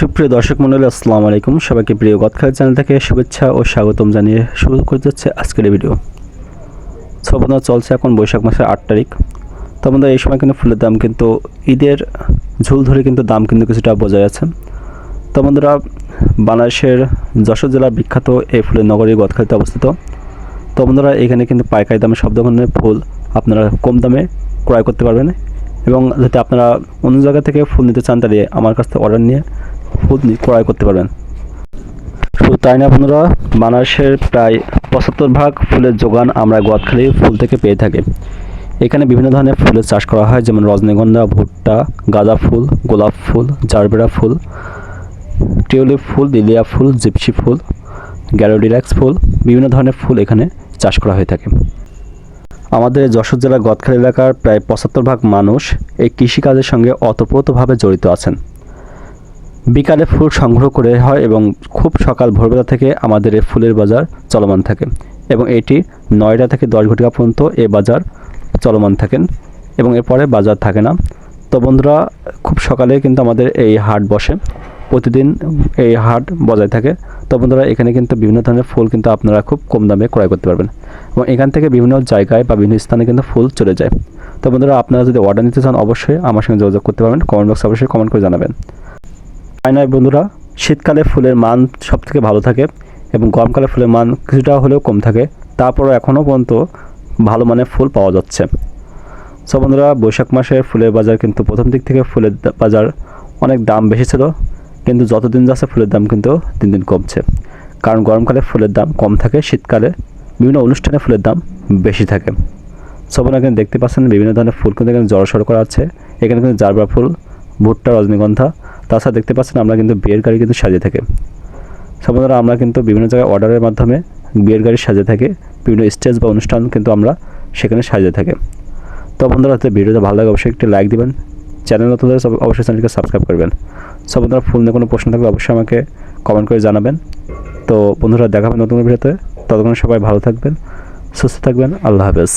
সুপ্রিয় দর্শক মন্ডলী আসসালামু আলাইকুম। সবাইকে প্রিয় গতখাল চ্যানেল থেকে শুভেচ্ছা ও স্বাগতম জানিয়ে শুরু করতে যাচ্ছে আজকের ভিডিও। সো বন্ধুরা চলছে এখন বৈশাখ মাসের আট তারিখ। তো এই সময় কিন্তু ফুলের দাম কিন্তু, ঈদের ঝুল ধরে কিন্তু দাম কিন্তু কিছুটা বজায় আছে। তো বন্ধুরা, বাংলাদেশের যশোর জেলার বিখ্যাত এই ফুলের নগরী গদখালিতে অবস্থিত। তো বন্ধুরা, এখানে কিন্তু পাইকারি দামে সব ধরনের ফুল আপনারা কম দামে ক্রয় করতে পারবেন এবং যদি আপনারা অন্য জায়গা থেকে ফুল নিতে চান তাহলে আমার কাছ থেকে অর্ডার নিয়ে নি- ক্রয় করতে পারবেন। শুধু তাই না বন্ধুরা বাংলাদেশের প্রায় পঁচাত্তর ভাগ ফুলের যোগান আমরা গদখালি ফুল থেকে পেয়ে থাকি। এখানে বিভিন্ন ধরনের ফুলের চাষ করা হয়, যেমন রজনীগন্ধা, ভুট্টা, গাঁদা ফুল, গোলাপ ফুল, জারবেরা ফুল, টিউলিপ ফুল, লিলিয়া ফুল, জিপসি ফুল গ্যারোডিলাক্স ফুল, বিভিন্ন ধরনের ফুল এখানে চাষ করা হয়ে থাকে। আমাদের যশোর জেলার গদখালি এলাকার প্রায় পঁচাত্তর ভাগ মানুষ এই কৃষিকাজের সঙ্গে অতপ্রতভাবে জড়িত আছেন। বিকালে ফুল সংগ্রহ করে হয় এবং খুব সকাল ভোরবেলা থেকে আমাদের এই ফুলের বাজার চলমান থাকে এবং এটি নয়টা থেকে দশ ঘটিকা পর্যন্ত এ বাজার চলমান থাকেন এবং এরপরে বাজার থাকে না। তো বন্ধুরা, খুব সকালে কিন্তু আমাদের এই হাট বসে, প্রতিদিন এই হাট বজায় থাকে। তো বন্ধুরা, এখানে কিন্তু বিভিন্ন ধরনের ফুল কিন্তু আপনারা খুব কম দামে ক্রয় করতে পারবেন এবং এখান থেকে বিভিন্ন জায়গায় বা বিভিন্ন স্থানে কিন্তু ফুল চলে যায়। তো বন্ধুরা, আপনারা যদি অর্ডার নিতে চান, অবশ্যই আমার সঙ্গে যোগাযোগ করতে পারবেন। কমেন্ট বক্সে অবশ্যই কমেন্ট করে জানাবেন। তাই নয় বন্ধুরা। শীতকালে ফুলের মান সব থেকে ভালো থাকে এবং গরমকালে ফুলের মান কিছুটা হলেও কম থাকে। তারপরও এখনও পর্যন্ত ভালো মানের ফুল পাওয়া যাচ্ছে। সো বন্ধুরা, বৈশাখ মাসে ফুলের বাজার কিন্তু প্রথম দিক থেকে ফুলের বাজার অনেক দাম বেশি ছিল। কিন্তু যতদিন যাচ্ছে ফুলের দাম কিন্তু দিন দিন কমছে। কারণ গরমকালে ফুলের দাম কম থাকে, শীতকালে বিভিন্ন অনুষ্ঠানে ফুলের দাম বেশি থাকে। সব এখানে দেখতে পাচ্ছেন বিভিন্ন ধরনের ফুল কিন্তু এখানে জড়সড় করা আছে। এখানে কিন্তু জারবা ফুল, ভুট্টা, রজনীগন্ধা তাছাড়া দেখতে পাচ্ছেন আমরা কিন্তু বিয়ের গাড়ি কিন্তু সাজিয়ে থাকি। সাধারণত আমরা কিন্তু বিভিন্ন জায়গায় অর্ডারের মাধ্যমে বিয়ের গাড়ি সাজিয়ে থাকি। বিভিন্ন স্টেজ বা অনুষ্ঠান কিন্তু আমরা সেখানে সাজিয়ে থাকি। তো বন্ধুরা ভিডিওটা ভালো লাগে, অবশ্যই একটি লাইক দিবেন। চ্যানেল নতুন অবশ্যই চ্যানেলকে সাবস্ক্রাইব করবেন। সব বন্ধুরা ফুল নিয়ে কোনো প্রশ্ন থাকলে অবশ্যই আমাকে কমেন্ট করে জানাবেন। তো বন্ধুরা দেখাবেন নতুন ভিডিওতে। ততক্ষণ সবাই ভালো থাকবেন, সুস্থ থাকবেন। আল্লাহ হাফেজ।